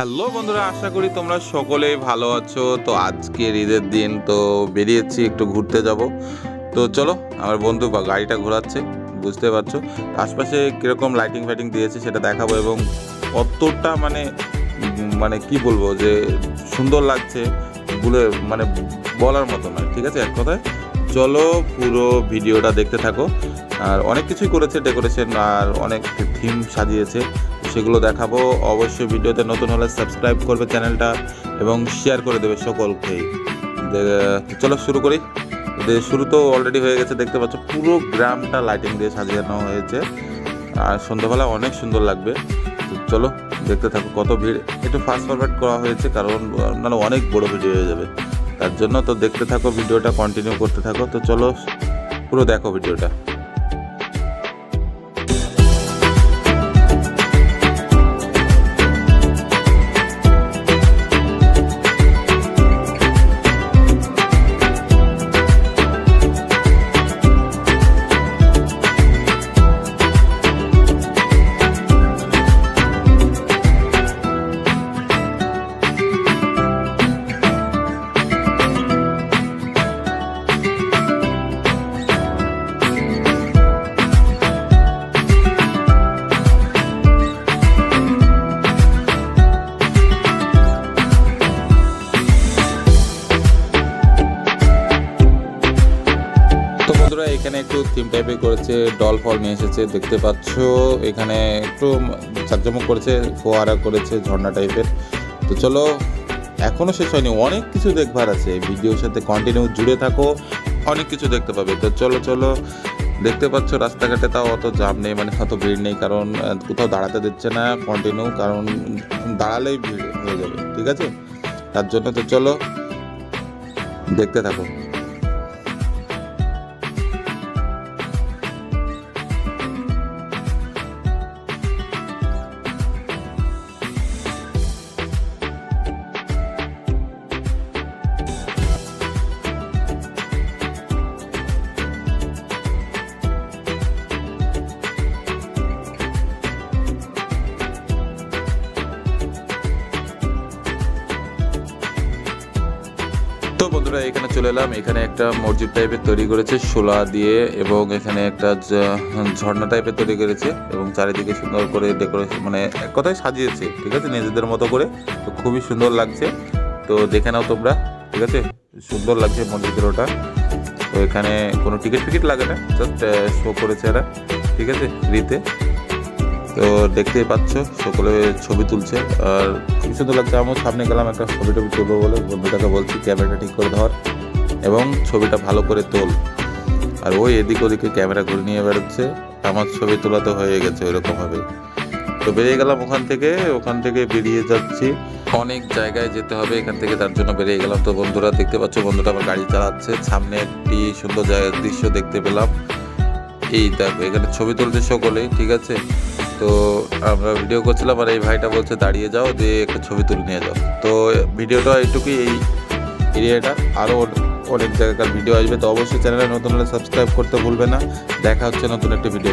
Hello বন্ধুরা, আশা করি তোমরা সকলেই ভালো আছো। তো আজকের ঈদের দিন, তো বেরিয়েছি, একটু ঘুরতে যাব। তো চলো, আমার বন্ধু গাড়িটা ঘোরাচ্ছে, বুঝতে পারছ? আশপাশে কীরকম লাইটিং ফাইটিং দিয়েছে সেটা দেখাবো এবং কতটা মানে মানে কি বলব যে সুন্দর লাগছে বলে মানে বলার মতো নয়, ঠিক আছে? এক কথায়। চলো, পুরো ভিডিওটা দেখতে থাকো। আর অনেক কিছুই করেছে ডেকোরেশন আর অনেক থিম সাজিয়েছে। সেগুলো দেখাবো। অবশ্যই ভিডিওতে নতুন হলে সাবস্ক্রাইব করবে চ্যানেলটা এবং শেয়ার করে দেবে সকলকেই চলো শুরু করি। শুরু তো অলরেডি হয়ে গেছে, দেখতে পাচ্ছ পুরো গ্রামটা লাইটিং দিয়ে সাজানো হয়েছে। আর সন্ধ্যাবেলা অনেক সুন্দর লাগবে। চলো দেখতে থাকো কত ভিড়। একটু ফাস্ট ফরওয়ার্ড করা হয়েছে, কারণ নাহলে অনেক বড় ভিডিও হয়ে যাবে। তার জন্য তো দেখতে থাকো, ভিডিওটা কন্টিনিউ করতে থাকো। তো চলো পুরো দেখো ভিডিওটা বন্ধুরা, এখানে একটু থিম টাইপের করেছে ডল ফল নিয়ে এসেছে, দেখতে পাচ্ছ। এখানে একটু চাকজমক করেছে, ফোয়ারা করেছে, ঝর্ণা টাইপের তো চলো, এখনও শেষ হয়নি, অনেক কিছু দেখবার আছে। ভিডিওর সাথে কন্টিনিউ জুড়ে থাকো, অনেক কিছু দেখতে পাবে। তো চলো চলো, দেখতে পাচ্ছ রাস্তাঘাটে তাও অত জাম নেই মানে অত ভিড় নেই, কারণ কোথাও দাঁড়াতে দিচ্ছে না কন্টিনিউ কারণ দাঁড়ালেই ভিড় হয়ে যাবে, ঠিক আছে? তার জন্য তো চলো, দেখতে থাকো। তো বন্ধুরা, এখানে চলে এলাম। এখানে একটা মসজিদ টাইপের তৈরি করেছে, শোলা দিয়ে এবং এখানে একটা ঝর্ণা টাইপের তৈরি করেছে এবং চারিদিকে সুন্দর করে ডেকোরেশন মানে এক কথায় সাজিয়েছে, ঠিক আছে? নিজেদের মতো করে। তো খুবই সুন্দর লাগছে। তো দেখে নাও তোমরা, ঠিক আছে? সুন্দর লাগছে মসজিদের ওটা। তো এখানে কোনো টিকিট ফিকিট লাগে না জাস্ট শো করেছে এরা, ঠিক আছে? ফ্রিতে। তো দেখতেই পাচ্ছ, সকলে ছবি তুলছে। আর খুব সুন্দর লাগছে, আমিও সামনে গেলাম একটা ছবি টবি তুলবো বলে, বন্ধুটাকে বলছি, ক্যামেরাটা ঠিক করে ধর এবং ছবিটা ভালো করে তোল। আর ওই এদিক ওদিকে ক্যামেরা ঘুরে নিয়ে বেরোচ্ছে, আমার ছবি তোলা তো হয়ে গেছে, ওইরকম ভাবে তো বেরিয়ে গেলাম ওখান থেকে ওখান থেকে বেরিয়ে যাচ্ছি। অনেক জায়গায় যেতে হবে এখান থেকে, তার জন্য বেরিয়ে গেলাম। তো বন্ধুরা, দেখতে পাচ্ছ, বন্ধুরা আমার গাড়ি চালাচ্ছে। সামনে একটি সুন্দর জায়গার দৃশ্য দেখতে পেলাম। এই দেখো, এখানে ছবি তুলছে সকলেই, ঠিক আছে? তো আমরা ভিডিও করছিলাম আর এই ভাইটা বলছে, দাঁড়িয়ে যাও, দিয়ে একটা ছবি তুলে নিয়ে যাও। তো ভিডিওটা এইটুকুই এই এরিয়াটা। আরও অনেক জায়গাকার ভিডিও আসবে। তো অবশ্যই চ্যানেলে নতুন হলে সাবস্ক্রাইব করতে ভুলবে না। দেখা হচ্ছে নতুন একটা ভিডিও